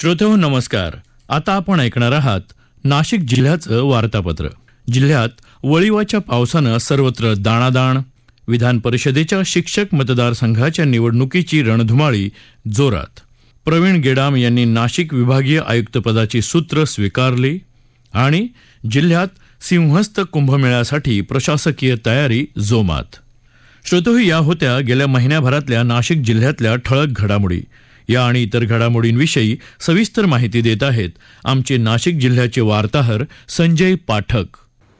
श्रोतेहो नमस्कार. आता आपण ऐकणार आहात नाशिक जिल्ह्याचं वार्तापत्र. जिल्ह्यात वळीवाच्या पावसानं सर्वत्र दाणादाण. विधान परिषदेच्या शिक्षक मतदारसंघाच्या निवडणुकीची रणधुमाळी जोरात. प्रवीण गेडाम यांनी नाशिक विभागीय आयुक्तपदाची सूत्र स्वीकारली आणि जिल्ह्यात सिंहस्थ कुंभमेळ्यासाठी प्रशासकीय तयारी जोमात. श्रोतोही या होत्या गेल्या महिन्याभरातल्या नाशिक जिल्ह्यातल्या ठळक घडामोडी. या आणि इतर घडामोडींविषयी सविस्तर माहिती देत आहेत आमचे नाशिक जिल्ह्याचे वार्ताहर संजय पाठक.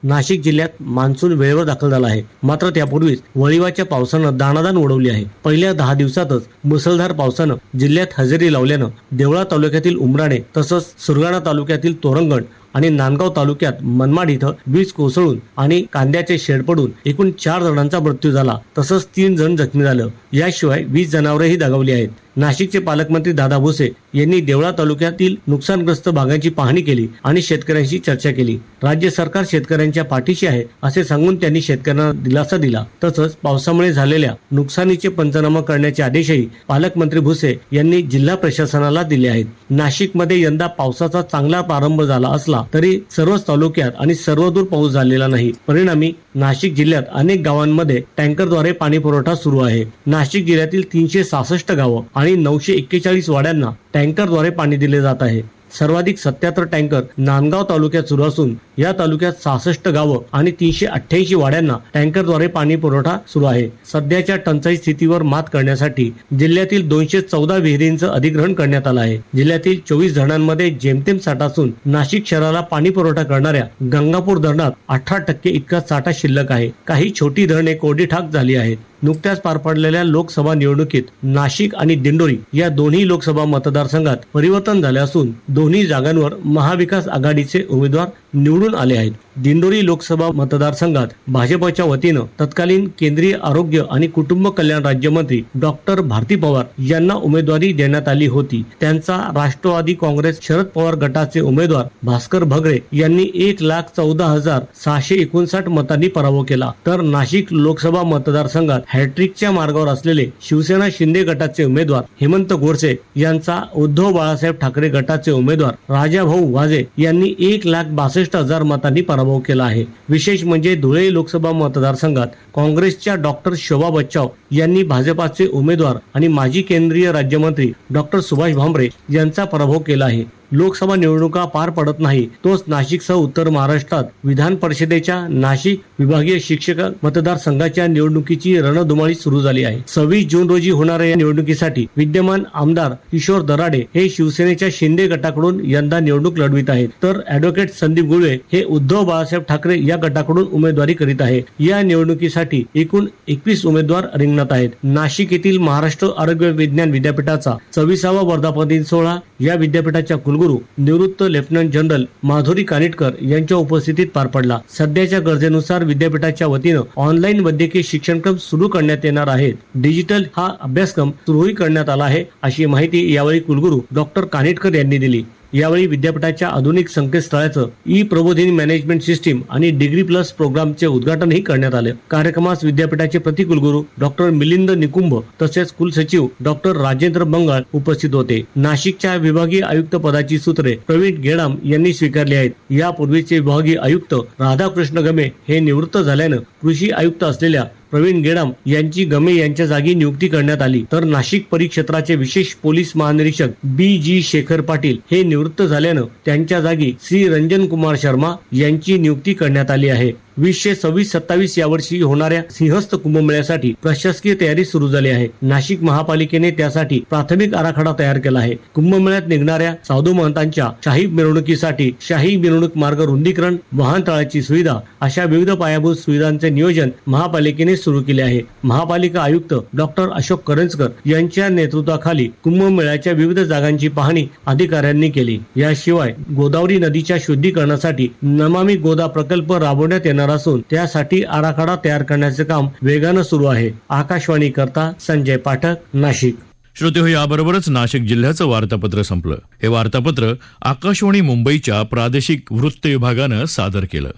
नाशिक जिल्ह्यात मान्सून वेळेवर दाखल झाला आहे. मात्र त्यापूर्वीच वळिवाच्या पावसानं दाणादाण उडवली आहे. पहिल्या दहा दिवसातच मुसळधार पावसानं जिल्ह्यात हजेरी लावल्यानं देवळा तालुक्यातील उमराणे तसंच सुरगाणा तालुक्यातील तोरंगण आणि नांदगाव तालुक्यात मनमाड इथं वीज कोसळून आणि कांद्याचे शेड पडून एकूण चार जणांचा मृत्यू झाला. तसंच तीन जण जखमी झालं. याशिवाय वीस जनावरही दगावली आहेत. नाशिकचे पालकमंत्री दादा भुसे यांनी देवळा तालुक्यातील नुकसानग्रस्त भागांची पाहणी केली आणि शेतकऱ्यांशी चर्चा केली. राज्य सरकार शेतकऱ्यांच्या पाठीशी आहे असे सांगून त्यांनी शेतकऱ्यांना दिलासा दिला. तसंच पावसामुळे झालेल्या नुकसानीचे पंचनामा करण्याचे आदेशही पालकमंत्री भुसे यांनी जिल्हा प्रशासनाला दिले आहेत. नाशिकमध्ये यंदा पावसाचा चांगला प्रारंभ झाला असला तरी सर्वच तालुक्यात आणि सर्वदूर पाऊस झालेला नाही. परिणामी नाशिक जिल्ह्यात अनेक गावांमध्ये टँकरद्वारे पाणी पुरवठा सुरू आहे. नाशिक जिल्ह्यातील तीनशे सहासष्ट गावं आणि नऊशे एक्केचाळीस वाड्यांना टँकरद्वारे पाणी दिले जात आहे. सर्वाधिक सत्याहत्तर टँकर नांदगाव तालुक्यात सुरू असून या तालुक्यात सहासष्ट गावं आणि तीनशे अठ्ठ्याऐंशी वाड्यांना टँकरद्वारे पाणी पुरवठा सुरू आहे. सध्याच्या टंचाई स्थितीवर मात करण्यासाठी जिल्ह्यातील दोनशे चौदा विहिरींचं अधिग्रहण करण्यात आलं आहे. जिल्ह्यातील चोवीस धरणांमध्ये जेमतेम साठा असून नाशिक शहराला पाणी पुरवठा करणाऱ्या गंगापूर धरणात अठरा टक्के इतका साठा शिल्लक आहे. काही छोटी धरणे कोरडीठाक झाली आहेत. नुकत्याच पार पडलेल्या लोकसभा निवडणुकीत नाशिक आणि दिंडोरी या दोन्ही लोकसभा मतदारसंघात परिवर्तन झाले असून दोन्ही जागांवर महाविकास आघाडीचे उमेदवार निवडून आले आहेत. दिंडोरी लोकसभा मतदारसंघात भाजपच्या वतीनं तत्कालीन केंद्रीय आरोग्य आणि कुटुंब कल्याण राज्यमंत्री डॉक्टर भारती पवार यांना उमेदवारी देण्यात आली होती. त्यांचा राष्ट्रवादी काँग्रेस शरद पवार गटाचे उमेदवार भास्कर भगरे यांनी एक लाख चौदा हजार सहाशे एकोणसाठ मतांनी पराभव केला. तर नाशिक लोकसभा मतदारसंघात हॅट्रिकच्या मार्गावर असलेले शिवसेना शिंदे गटाचे उमेदवार हेमंत गोडसे यांचा उद्धव बाळासाहेब ठाकरे गटाचे उमेदवार राजाभाऊ वाजे यांनी एक लाख बासष्ट हजार मतांनी पराभव केला आहे. विशेष म्हणजे धुळे लोकसभा मतदारसंघात काँग्रेसच्या डॉक्टर शोभा बच्चाव यांनी भाजपाचे उमेदवार आणि माजी केंद्रीय राज्यमंत्री डॉक्टर सुभाष भामरे यांचा पराभव केला आहे. लोकसभा निवडणुका पार पडत नाही. तोच नाशिकसह उत्तर महाराष्ट्रात विधान परिषदेच्या नाशिक विभागीय शिक्षक मतदारसंघाच्या निवडणुकीची रणधुमाळी सुरू झाली आहे. सव्वीस जून रोजी होणाऱ्या या निवडणुकीसाठी विद्यमान आमदार किशोर दराडे हे शिवसेनेच्या शिंदे गटाकडून यंदा निवडणूक लढवित आहेत. तर अॅडव्होकेट संदीप गुळवे हे उद्धव बाळासाहेब ठाकरे या गटाकडून उमेदवारी करीत आहे या निवडणुकीसाठी एकूण एकवीस उमेदवार रिंगणात आहेत. नाशिक येथील महाराष्ट्र आरोग्य विज्ञान विद्यापीठाचा चव्वीसावा वर्धापन दिन सोहळा या विद्यापीठाच्या कुलगुरू निवृत्त लेफ्टनंट जनरल माधुरी कानिटकर यांच्या उपस्थितीत पार पडला. सध्याच्या गरजेनुसार विद्यापीठाच्या वतीनं ऑनलाईन वैद्यकीय शिक्षणक्रम सुरू करण्यात येणार आहेत. डिजिटल हा अभ्यासक्रम सुरूही करण्यात आला आहे अशी माहिती यावेळी कुलगुरू डॉक्टर कानिटकर यांनी दिली. यावेळी विद्यापीठाच्या आधुनिक संकेतस्थळाचं ई प्रबोधिनी मॅनेजमेंट सिस्टीम आणि डिग्री प्लस प्रोग्रामचे उद्घाटनही करण्यात आले. कार्यक्रमास विद्यापीठाचे प्रतिकुलगुरू डॉक्टर मिलिंद निकुंभ तसेच कुलसचिव डॉक्टर राजेंद्र मंगळ उपस्थित होते. नाशिकच्या विभागीय आयुक्त पदाची सूत्रे प्रवीण गेडाम यांनी स्वीकारली आहेत. यापूर्वीचे विभागीय आयुक्त राधाकृष्ण गमे हे निवृत्त झाल्यानं कृषी आयुक्त असलेल्या प्रवीण गेडाम यांची गमे यांच्या जागी नियुक्ती करण्यात आली. तर नाशिक परिक्षेत्राचे विशेष पोलीस महानिरीक्षक बी जी शेखर पाटील हे निवृत्त झाल्यानं त्यांच्या जागी श्री रंजन कुमार शर्मा यांची नियुक्ती करण्यात आली आहे. वीसशे सव्वीस सत्तावीस यावर्षी होणाऱ्या सिंहस्थ कुंभमेळ्यासाठी प्रशासकीय तयारी सुरू झाली आहे. नाशिक महापालिकेने त्यासाठी प्राथमिक आराखडा तयार केला आहे. कुंभमेळ्यात निघणाऱ्या साधू महंतांच्या शाही मिरवणुकीसाठी शाही मिरवणूक मार्ग रुंदीकरण वाहनतळाची सुविधा अशा विविध पायाभूत सुविधांचे नियोजन महापालिकेने सुरू केले आहे. महापालिका आयुक्त डॉक्टर अशोक करंजकर यांच्या नेतृत्वाखाली कुंभमेळ्याच्या विविध जागांची पाहणी अधिकाऱ्यांनी केली. याशिवाय गोदावरी नदीच्या शुद्धीकरणासाठी नमामी गोदा प्रकल्प राबवण्यात येणार असून त्यासाठी आराखडा तयार करण्याचे काम वेगानं सुरू आहे. आकाशवाणी करता संजय पाठक नाशिक. श्रोते हो याबरोबरच नाशिक जिल्ह्याचं वार्तापत्र संपलं. हे वार्तापत्र आकाशवाणी मुंबईच्या प्रादेशिक वृत्त विभागानं सादर केलं.